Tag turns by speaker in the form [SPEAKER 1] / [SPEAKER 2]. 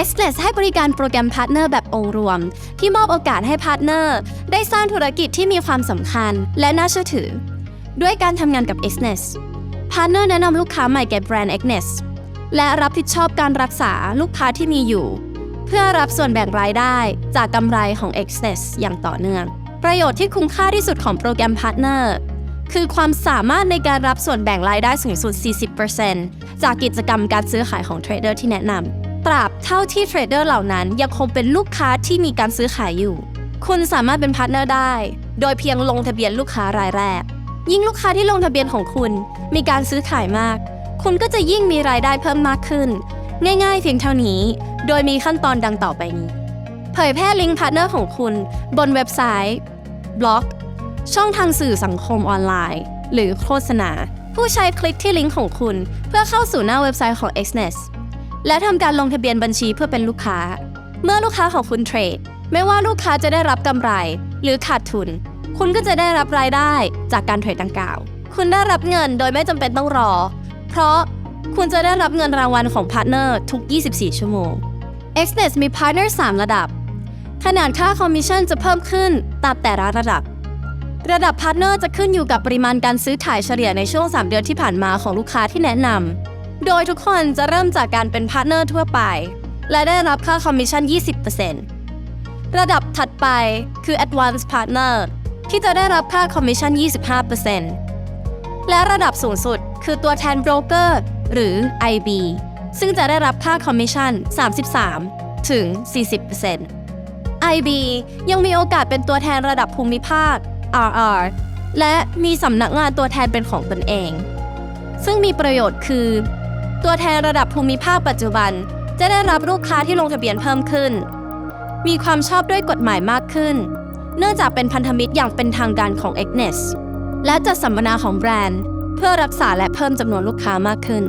[SPEAKER 1] e x n e s ให้บริการโปรแกรมพาร์ทเนอร์แบบองค์รวม ที่มอบโอกาสให้พาร์ทเนอร์ได้สร้างธุรกิจที่มีความสำคัญ และน่าเชื่อถือ ด้วยการทำงานกับ e x n e s พาร์ทเนอร์แนะนำลูกค้าใหม่แก่แบรนด์ e x n e s และรับผิดชอบการรักษาลูกค้าที่มีอยู่ เพื่อรับส่วนแบ่งรายได้จากกำไรของ e x n e s อย่างต่อเนื่อง ประโยชน์ที่คุ้มค่าที่สุดของโปรแกรมพาร์ทเนอร์คือความสามารถในการรับส่วนแบ่งรายได้สูงสุด 40%จากกิจกรรมการซื้อขายของเทรดเดอร์ที่แนะนำ ตราบเท่าที่เทรดเดอร์เหล่านั้นยังคงเป็นลูกค้าที่มีการซื้อขายอยู่ คุณสามารถเป็นพาร์ทเนอร์ได้ โดยเพียงลงทะเบียนลูกค้ารายแรก ยิ่งลูกค้าที่ลงทะเบียนของคุณ มีการซื้อขายมาก คุณก็จะยิ่งมีรายได้เพิ่มมากขึ้น ง่ายๆเพียงเท่านี้ โดยมีขั้นตอนดังต่อไปนี้ เผยแพร่ลิงก์พาร์ทเนอร์ของคุณ บนเว็บไซต์ บล็อก ช่องทางสื่อสังคมออนไลน์ หรือโฆษณา ผู้ใช้คลิกที่ลิงก์ของคุณ เพื่อเข้าสู่หน้าเว็บไซต์ของ Xness และทำการลงทะเบียนบัญชีเพื่อเป็นลูกค้า เมื่อลูกค้าของคุณเทรด ไม่ว่าลูกค้าจะได้รับกำไร หรือขาดทุน คุณก็จะได้รับรายได้จากการเทรดดังกล่าว คุณได้รับเงินโดยไม่จำเป็นต้องรอ เพราะคุณจะได้รับเงินรางวัลของพาร์ทเนอร์ทุก 24 ชั่วโมง Xness มีพาร์ทเนอร์3ระดับ ขนาดค่าคอมมิชชั่นจะเพิ่มขึ้นตามแต่ละระดับ ระดับพาร์ทเนอร์จะขึ้นอยู่กับปริมาณการซื้อขายเฉลี่ยในช่วง 3 เดือนที่ผ่านมาของลูกค้าที่แนะนำ โดยทุกคนจะเริ่มจากการเป็นพาร์ทเนอร์ทั่วไป และได้รับค่าคอมมิชชั่น 20%ระดับถัดไปคือ Advanced Partner ที่จะได้รับค่าคอมมิชชั่น 25%และระดับสูงสุดคือตัวแทนโบรกเกอร์หรือ IB ซึ่งจะได้รับค่าคอมมิชชั่น 33 ถึง 40% IB ยังมีโอกาสเป็นตัวแทนระดับภูมิภาค RR และมีสำนักงานตัวแทนเป็นของตนเอง ซึ่งมีประโยชน์คือ ตัวแทนระดับภูมิภาคปัจจุบัน จะได้รับลูกค้าที่ลงทะเบียนเพิ่มขึ้น มีความชอบด้วยกฎหมายมากขึ้น เนื่องจากเป็นพันธมิตรอย่างเป็นทางการของ e g n e s และจัดสัมมนาของแบรนด์ เพื่อรักษาและเพิ่มจำนวนลูกค้ามากขึ้น